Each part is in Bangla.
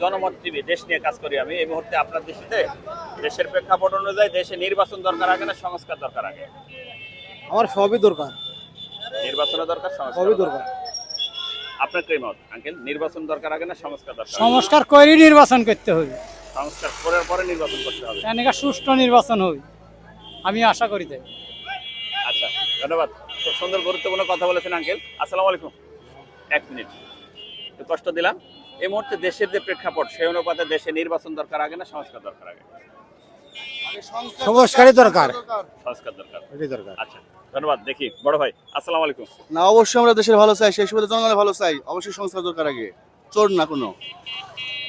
জনমত টিভি দেশ নিয়ে কাজ করি আমি। এই মুহূর্তে আপনার দৃষ্টিতে দেশের প্রেক্ষাপট অনুযায়ী দেশে নির্বাচন দরকার আগে না সংস্কার দরকার আগে? আমার সবই দরকার। নির্বাচনের দরকার সবই দরকার। আপনার কি মত আঙ্কেল? নির্বাচন দরকার আগে না সংস্কার দরকার সংস্কার করে নির্বাচন করতে হবে। সংস্কার করার পরে নির্বাচন করতে হবে। এনেকা সুষ্ঠু নির্বাচন হবে? আমি আশা করি তাই। আচ্ছা ধন্যবাদ। খুব সুন্দর গুরুত্বপূর্ণ কথা বলেছেন আঙ্কেল। আসসালামু আলাইকুম। এক মিনিট। একটু কষ্ট দিলাম। এই মুহূর্তে দেশের যে প্রেক্ষাপট সেই অনুপাতে দেশে নির্বাচন দরকার আগে না সংস্কার দরকার আগে? সংস্কারই দরকার। সংস্কার দরকার। এটাই দরকার। আচ্ছা ধন্যবাদ। দেখি বড় ভাই আসসালামু আলাইকুম। না অবশ্যই আমরা দেশের ভালো চাই সেই সুবিধা জনগণের ভালো চাই। অবশ্যই সংস্কার দরকার আগে চোর না কোনো।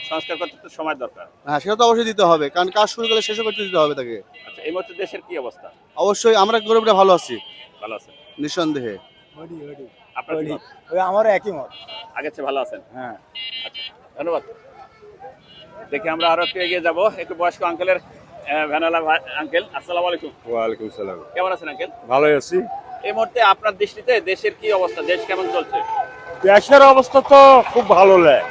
সংস্কার করতে তো সময় দরকার। হ্যাঁ সেটা তো অবশ্যই দিতে হবে কারণ কাজ শুরু করলে শেষও করতে দিতে হবে তাকে। আচ্ছা এই মুহূর্তে দেশের কি অবস্থা? অবশ্যই আমরা গরিবরা ভালো আছি। ভালো আছেন? নিঃসন্দেহে। আপনার কি মত? ওই আমারও একই মত। আগের চেয়ে ভালো আছেন? হ্যাঁ। ধন্যবাদ। দেখি আমরা আরও একটু এগিয়ে যাব। একটু বয়স্ক আঙ্কেলের ভ্যানালা আঙ্কেল আসসালামু আলাইকুম। ওয়ালাইকুম সালাম। কেমন আছেন আঙ্কেল ভালোই আছি। এই মুহূর্তে আপনার দৃষ্টিতে দেশের কি অবস্থা? দেশ কেমন চলছে? দেশের অবস্থা তো খুব ভালো লাগে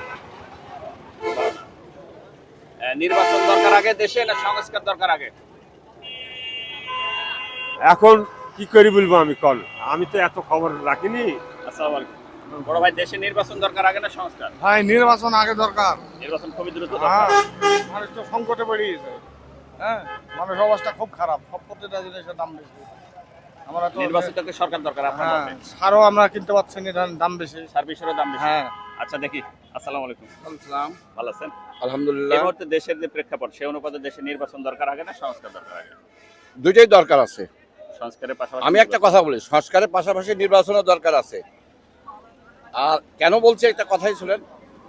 নির্বাচন দরকার আগে দেশে না সংস্কার দরকার আগে? এখন কি করি বলব আমি কল আমি তো এত খবর রাখিনি। আসসালামু আলাইকুম। বড় ভাই দেশে নির্বাচন দরকার আগে না সংস্কার? ভাই নির্বাচন আগে দরকার। নির্বাচন খুবই দ্রুত হ্যাঁ। দরকার। মানুষ তো সংকটে পড়ে গেছে হ্যাঁ? মানুষ অবস্থা খুব খারাপ। সব প্রতিটা জিনিসের দাম বেশি। আমরা তো নির্বাচিতকে সরকার দরকার আপনার হ্যাঁ মতে? সারও আমরা কিনতে পারছি না দাম বেশি। সার্ভিসেরও দাম বেশি। হ্যাঁ। আচ্ছা দেখি। আসসালামু আলাইকুম। আসসালাম। ভালো আছেন? এই মুহূর্তে দেশের যে প্রেক্ষাপট সেই অনুপাতে দেশে নির্বাচন দরকার আগে না সংস্কার দরকার আগে? দুইটাই দরকার আছে। সংস্কারের পাশাপাশি আমি একটা কথা বলি সংস্কারের পাশাপাশি নির্বাচনের দরকার আছে। আর কেন বলছি একটা কথাই শুনেন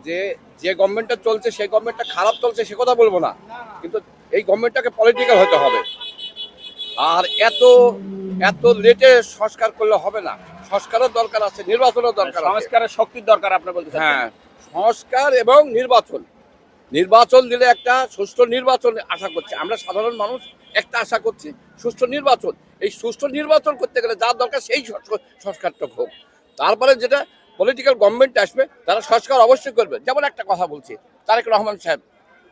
যে যে গভর্নমেন্টটা চলছে সেই গভর্নমেন্টটা খারাপ চলছে সে কথা বলব না। কিন্তু এই গভর্নমেন্টটাকে পলিটিক্যাল হতে হবে। আর এত এত লেটে সংস্কার করলে হবে না। সংস্কারের দরকার আছে নির্বাচনের দরকার সংস্কারের শক্তির দরকার আপনি বলতে হ্যাঁ সংস্কার এবং নির্বাচন। নির্বাচন দিলে একটা সুষ্ঠু নির্বাচন আশা করছি। আমরা সাধারণ মানুষ একটা আশা করছি সুষ্ঠু নির্বাচন। এই সুষ্ঠু নির্বাচন করতে গেলে যা দরকার সেই সংস্কারটা হোক। তারপরে যেটা পলিটিক্যাল গভর্নমেন্ট আসবে তারা সংস্কার অবশ্যই করবে। যেমন একটা কথা বলছি তারেক রহমান সাহেব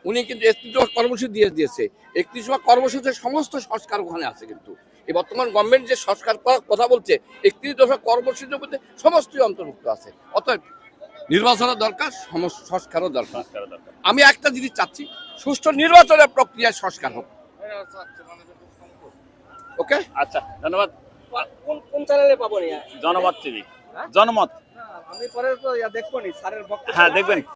উনি কিন্তু একত্রিশ কর্মসূচি দিয়ে দিয়েছে। একত্রিশ দফা কর্মসূচির সমস্ত সংস্কার ওখানে আছে কিন্তু। এই বর্তমান গভর্নমেন্ট যে সংস্কার কথা বলছে একত্রিশ দফা কর্মসূচির মধ্যে সমস্তই অন্তর্ভুক্ত আছে। অতএব নির্বাচনের দরকার সমস্ত সংস্কারও দরকার। দরকার। আমি একটা জিনিস চাচ্ছি সুষ্ঠু নির্বাচনের প্রক্রিয়ায় সংস্কার হোক। ওকে আচ্ছা ধন্যবাদ। কোন কোন চ্যানেলে পাবো নি? জনমত টিভি। জনমত। আমি পরে তো ইয়া দেখব নি স্যারের বক্তব্য হ্যাঁ দেখবেন।